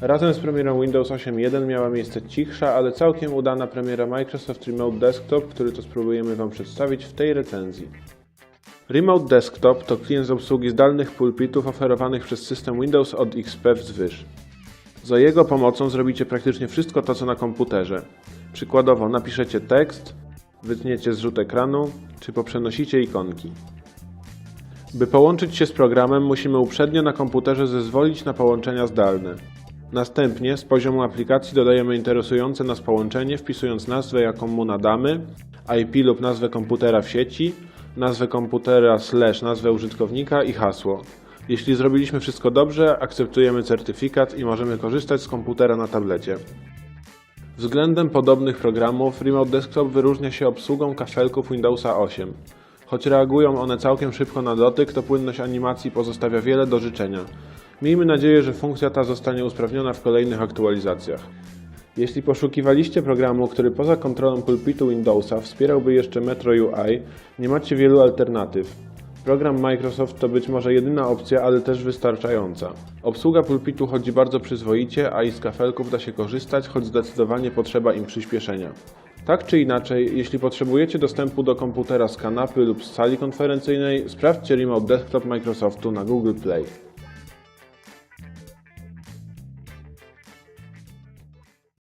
Razem z premierą Windows 8.1 miała miejsce cichsza, ale całkiem udana premiera Microsoft Remote Desktop, który to spróbujemy Wam przedstawić w tej recenzji. Remote Desktop to klient z obsługi zdalnych pulpitów oferowanych przez system Windows od XP wzwyż. Za jego pomocą zrobicie praktycznie wszystko to, co na komputerze. Przykładowo napiszecie tekst, wytniecie zrzut ekranu, czy poprzenosicie ikonki. By połączyć się z programem, musimy uprzednio na komputerze zezwolić na połączenia zdalne. Następnie z poziomu aplikacji dodajemy interesujące nas połączenie, wpisując nazwę, jaką mu nadamy, IP lub nazwę komputera w sieci, nazwę komputera slash nazwę użytkownika i hasło. Jeśli zrobiliśmy wszystko dobrze, akceptujemy certyfikat i możemy korzystać z komputera na tablecie. Względem podobnych programów Remote Desktop wyróżnia się obsługą kafelków Windowsa 8. Choć reagują one całkiem szybko na dotyk, to płynność animacji pozostawia wiele do życzenia. Miejmy nadzieję, że funkcja ta zostanie usprawniona w kolejnych aktualizacjach. Jeśli poszukiwaliście programu, który poza kontrolą pulpitu Windowsa wspierałby jeszcze Metro UI, nie macie wielu alternatyw. Program Microsoft to być może jedyna opcja, ale też wystarczająca. Obsługa pulpitu chodzi bardzo przyzwoicie, a i z kafelków da się korzystać, choć zdecydowanie potrzeba im przyspieszenia. Tak czy inaczej, jeśli potrzebujecie dostępu do komputera z kanapy lub z sali konferencyjnej, sprawdźcie Remote Desktop Microsoftu na Google Play.